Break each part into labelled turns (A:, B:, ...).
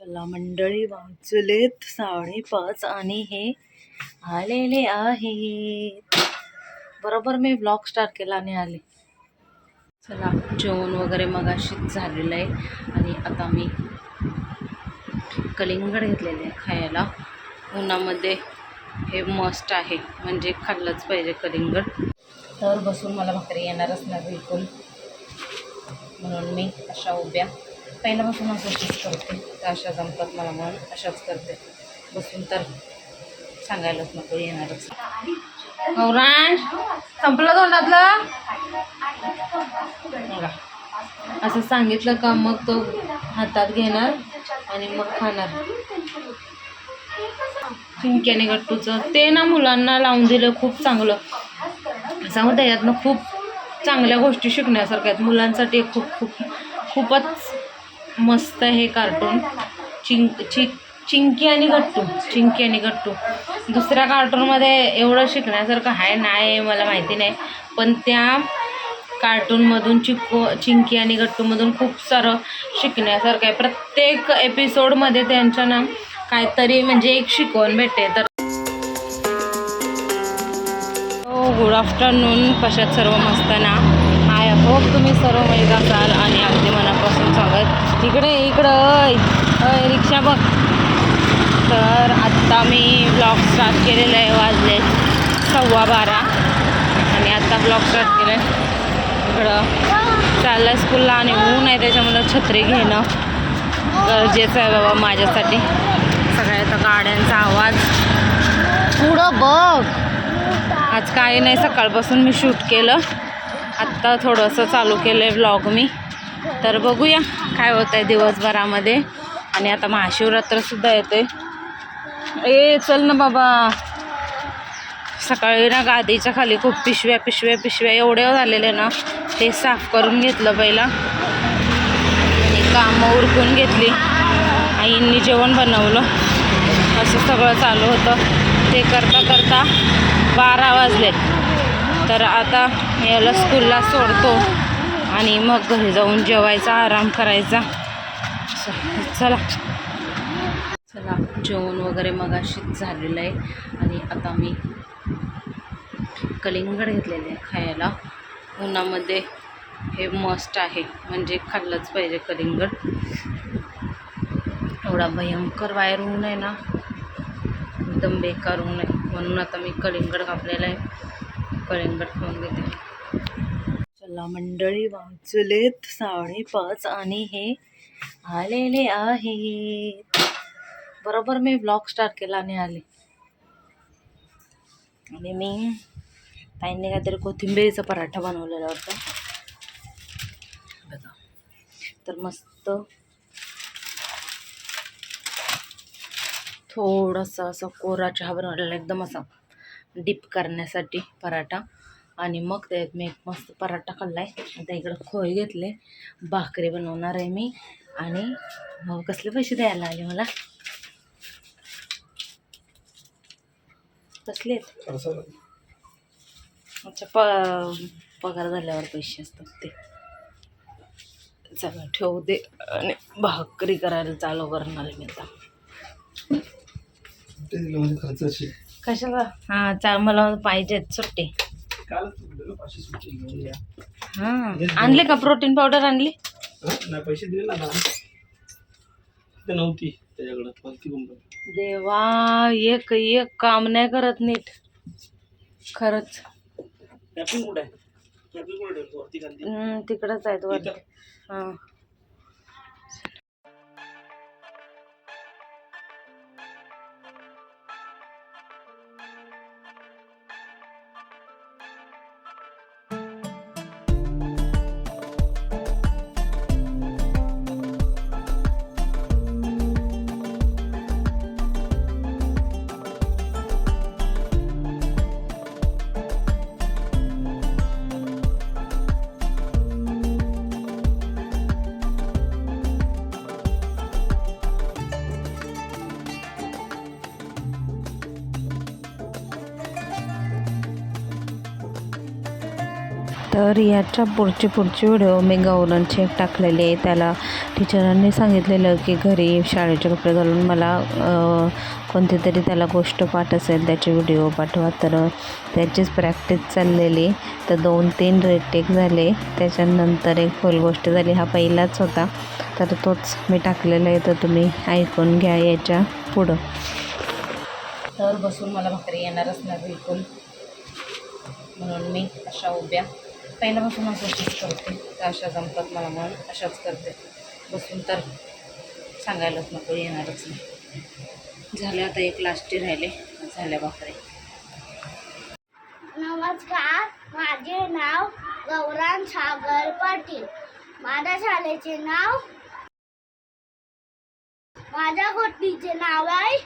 A: चला मंडळी वाजलेत साडेपाच आणि हे आलेले आहेत. बरोबर मी ब्लॉग स्टार्ट केला आणि आले. चला जेवण वगैरे मगाशीच झालेलं आहे आणि आता मी कलिंगड घेतलेले आहे खायला. उन्हामध्ये हे मस्ट आहे म्हणजे खाल्लंच पाहिजे कलिंगड. तर बसून मला भाकरी येणारच नाही बिलकुल. म्हणून मी अशा उभ्या. पहिल्यापासून असंच करते. तर अशा जमतात मला म्हणून अशाच करते. बसून तर सांगायलाच नको येणारच. गौरांश संपलं तोंडातलं? असं सांगितलं का मग तो हातात घेणार आणि मग खाणार. चिंक्याने गट्टूचं. ते ना मुलांना लावून दिलं खूप चांगलं. सांगू त्याच्यातनं खूप चांगल्या गोष्टी शिकण्यासारख्या आहेत. मुलांसाठी खूप खूप खूपच मस्त आहे कार्टून. चिंक चिक चिंकी आणि गट्टू. चिंकी आणि गट्टू. दुसऱ्या कार्टूनमध्ये एवढं शिकण्यासारखं आहे नाही मला माहिती नाही. पण त्या कार्टूनमधून चिक्को चिंकी आणि गट्टूमधून खूप सारं शिकण्यासारखं आहे. प्रत्येक एपिसोडमध्ये त्यांच्या ना काहीतरी म्हणजे एक शिकवण भेटते. तर हो गुड आफ्टरनून कशात सर्व मस्त ना? आय होप तुम्ही सर्व मजेत असाल आणि अगदी मनापासून स्वागत इकडे इकडं रिक्षा बघ. तर आत्ता मी ब्लॉग स्टार्ट केलेलं आहे वाजले सव्वा बारा. आणि आत्ता ब्लॉग स्टार्ट केलं आहे इकडं चाललं आहे स्कूलला आणि ऊन आहे त्याच्यामुळं छत्री घेणं गरजेचं आहे बाबा माझ्यासाठी. सगळ्या गाड्यांचा आवाज. पुढं बघ. आज काही नाही सकाळपासून मी शूट केलं. आत्ता थोडंसं चालू केलं आहे ब्लॉग मी. तर बघूया काय होतं आहे दिवसभरामध्ये. आणि आता महाशिवरात्रसुद्धा येते ए चल ना बाबा. सकाळी ना गादीच्या खाली खूप पिशव्या पिशव्या पिशव्या एवढ्या झालेल्या ना ते साफ करून घेतलं पहिला. आणि कामं उरकून घेतली. आईंनी जेवण बनवलं. असं सगळं चालू होतं. ते करता करता बारा वाजले. तर आता याला स्कूलला सोडतो. आणि मग घरी जाऊन जेवायचा आराम करायचा. चला. चला जेवण वगैरे मगाशीच झालेलं आहे. आणि आता मी कलिंगड घेतलेले आहे खायला. उन्हामध्ये हे मस्ट आहे म्हणजे खाल्लंच पाहिजे कलिंगड. एवढा भयंकर वायर ऊन आहे ना. एकदम बेकार ऊन आहे. म्हणून आता मी कलिंगड कापलेलं आहे. कलिंगड खाऊन घेते. चला मंडळी वाजलेत साडेपाच आणि हे आलेले आहेत. बरोबर मी ब्लॉग स्टार्ट केला आणि आले. आणि मी ताईंनी काहीतरी कोथिंबीरीचा पराठा बनवलेला होता. बघा. तर मस्त थोडासा असा कोरा चहा बनवलेला एकदम असा डिप करण्यासाठी पराठा. आणि मग त्यात मी एक मस्त पराठा खाल्ला आहे आता इकडं खोय घेतले भाकरी बनवणार आहे मी. आणि कसले पैसे द्यायला आले मला? कसले आहेत? अच्छा प पगार झाल्यावर पैसे असतात ते. चला ठेवू दे. आणि भाकरी करायला चालू करणार मी आता. कशाला? हां चा मला पाहिजेत सुट्टे. हां. आणले का प्रोटीन पावडर आणली?
B: नाही पैसे दिले ना नव्हती त्याच्याकडं कोणती कंपनी
A: देवा एक एक काम नाही करत नीट. खरंच.
B: कुठे
A: तिकडंच आहेत वर? हां. तर याच्या पुढची पुढची व्हिडिओ मी गौरणचे टाकलेली आहे त्याला टीचरांनी सांगितलेलं की घरी शाळेचे कपडे घालून मला कोणती तरी त्याला गोष्ट पाठ असेल त्याचे व्हिडिओ पाठवा. तर त्याचीच प्रॅक्टिस चाललेली. तर दोन तीन रेटेक झाले. त्याच्यानंतर एक फुल गोष्ट झाली. हा पहिलाच होता. तर तोच मी टाकलेला आहे. तर तुम्ही ऐकून घ्या याच्या पुढं. तर बसून मला भाकरी येणारच नाही बिलकुल. म्हणून मी अशा उभ्या. पहिल्यापासून असंच करते. तर अशा जमतात मला म्हणून अशाच करते. बसून तर सांगायलाच नको येणारच नाही. झाले आता एक लास्टी राहिले. झाल्या बापरे.
C: नमस्कार माझे नाव गौराम सागर पाटील. माझ्या शाळेचे नाव माझ्या गोष्टीचे नाव आहे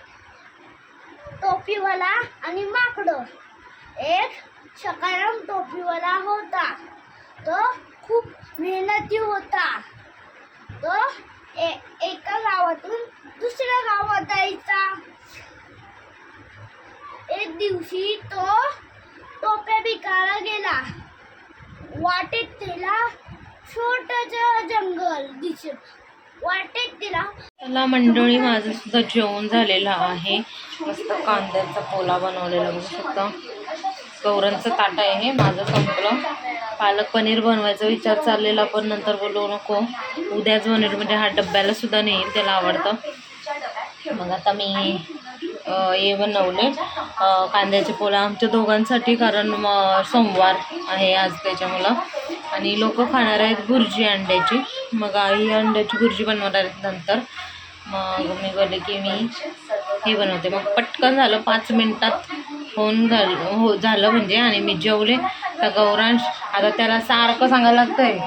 C: टोपीवाला आणि माकडं. एक सकाराम टोपीवाला होता. तो खूप मेहनती होता. तो ए एका गावातून दुसऱ्या गावात जायचा. एक दिवशी तो टोप्या विकायला गेला. वाटेत त्याला छोटच जंगल दिसत वाटेत तिला
A: चला मंडळी माझं सुद्धा जेवण झालेलं आहे. मस्त कांद्याचा पोला बनवलेला बघू शकता. गौरांचं ताट आहे हे माझं संपलं. पालक पनीर बनवायचा विचार चाललेला पण नंतर बोलू नको. उद्याच बनवेल म्हणजे हा डब्याला सुद्धा नेईल त्याला आवडतं. मग आता मी हे बनवले. कांद्याचे पोला आमच्या दोघांसाठी कारण म- सोमवार आहे आज त्याच्यामुळं. आणि लोक खाणार आहेत भुर्जी अंड्याची. मग आई अंड्याची भुर्जी बनवणार आहेत नंतर. मग मी बोलले की मी हे बनवते. मग पटकन झालं पाच मिनटात होऊन झालं हो झालं म्हणजे आणि मी जेवले. तर गौरांश आता त्याला सारखं सांगायला लागतंय.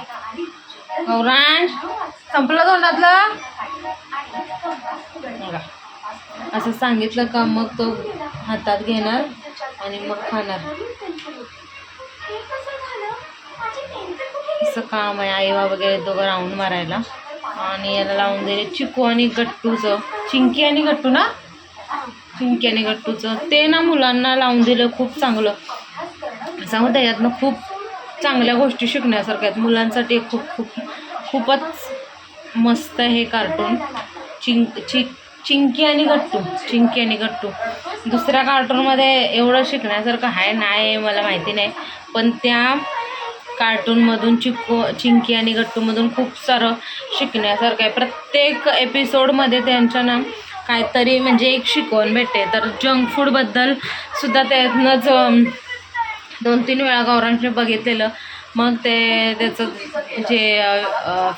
A: गौरांश संपलं तोंडातलं? असं सांगितलं का मग तो हातात घेणार आणि मग खाणार. असं काम आहे आईवा वगैरे दोघं राऊंड मारायला. आणि याला लावून दिले चिकू आणि गट्टूचं. चिंकी आणि गट्टू ना? चिंकी आणि गट्टूचं ते ना मुलांना लावून दिलं खूप चांगलं. सांगू त्याच्यातनं खूप चांगल्या गोष्टी शिकण्यासारख्या आहेत. मुलांसाठी खूप खूप खूपच मस्त आहे हे कार्टून. चिंक चिक चिंकी आणि गट्टू. चिंकी आणि गट्टू. दुसऱ्या कार्टूनमध्ये एवढं शिकण्यासारखं आहे नाही मला माहिती नाही. पण त्या कार्टूनमधून चिको चिंकी आणि गट्टूमधून खूप सारं शिकण्यासारखं आहे. प्रत्येक एपिसोडमध्ये त्यांच्या ना काहीतरी म्हणजे एक शिकवण भेटते. तर जंक फूडबद्दल सुद्धा त्यातनंच दोन तीन वेळा गौरांशने बघितलेलं. मग ते त्याचं जे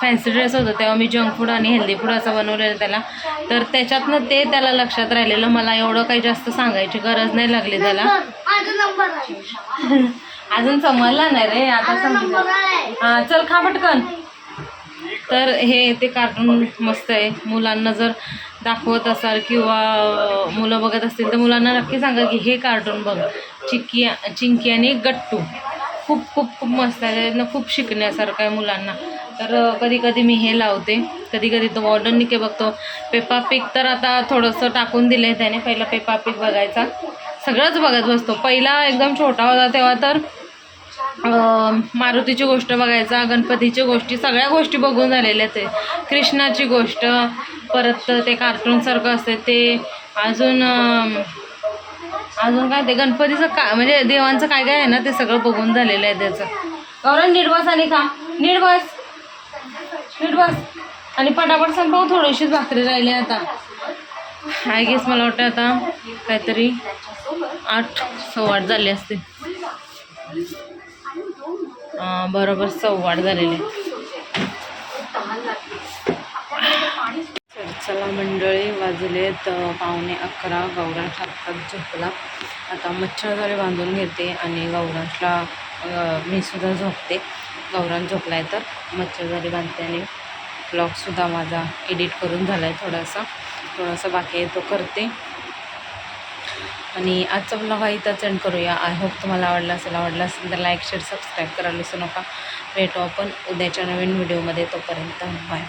A: फॅन्सी ड्रेस होतं तेव्हा मी जंक फूड आणि हेल्दी फूड असं बनवलेलं त्याला. तर त्याच्यातनं ते त्याला लक्षात राहिलेलं. मला एवढं काही जास्त सांगायची गरज नाही लागली त्याला. अजून समजला नाही रे आता समजलं. हा चल खा पटकन. तर हे ते कार्टून मस्त आहे. मुलांना जर दाखवत असाल किंवा मुलं बघत असतील तर मुलांना नक्की सांगा की हे कार्टून बघ. चिक्की चिंकी आणि गट्टू. खूप खूप खूप मस्त आहे. त्यांना खूप शिकण्यासारखं आहे मुलांना. तर कधी कधी मी हे लावते. कधी कधी तो मॉडर्न निके बघतो. पेपा पिक तर आता थोडंसं टाकून दिलं आहे त्याने. पहिला पेपा पिक बघायचा. सगळंच बघत बसतो. पहिला एकदम छोटा होता तेव्हा तर मारुतीची गोष्ट बघायचा गणपतीची गोष्टी सगळ्या गोष्टी बघून झालेल्या ते. कृष्णाची गोष्ट परत ते कार्टूनसारखं असते ते अजून अजून काय ते गणपतीचं का म्हणजे देवांचं काय काय आहे ना ते सगळं बघून झालेलं आहे त्याचं. कारण नीट आणि खा नीट बस आणि पटापट संपव थोडीशीच भाकरी राहिली आता. आय गेस मला वाटतं आता काहीतरी आठ सव्वा आठ झाले असते बरोबर सव्वा झालेले. चला मंडळी वाजलेत पावणे अकरा. गौरांश आत्ताच झोपला. आता मच्छरदारी बांधून घेते आणि गौरांशला मी सुद्धा झोपते. गौरांश झोपला आहे तर मच्छरदारी बांधते आणि ब्लॉगसुद्धा माझा एडिट करून झाला आहे थोडासा. थोडासा बाकी आहे तो करते. आणि आजचा ब्लॉग हा इथंच एंड करूया. आय होप तुम्हाला आवडला असेल आवडला असेल तर लाईक शेअर सबस्क्राईब करायला विसरू नका. भेटू आपण उद्याच्या नवीन व्हिडिओमध्ये तोपर्यंत बाय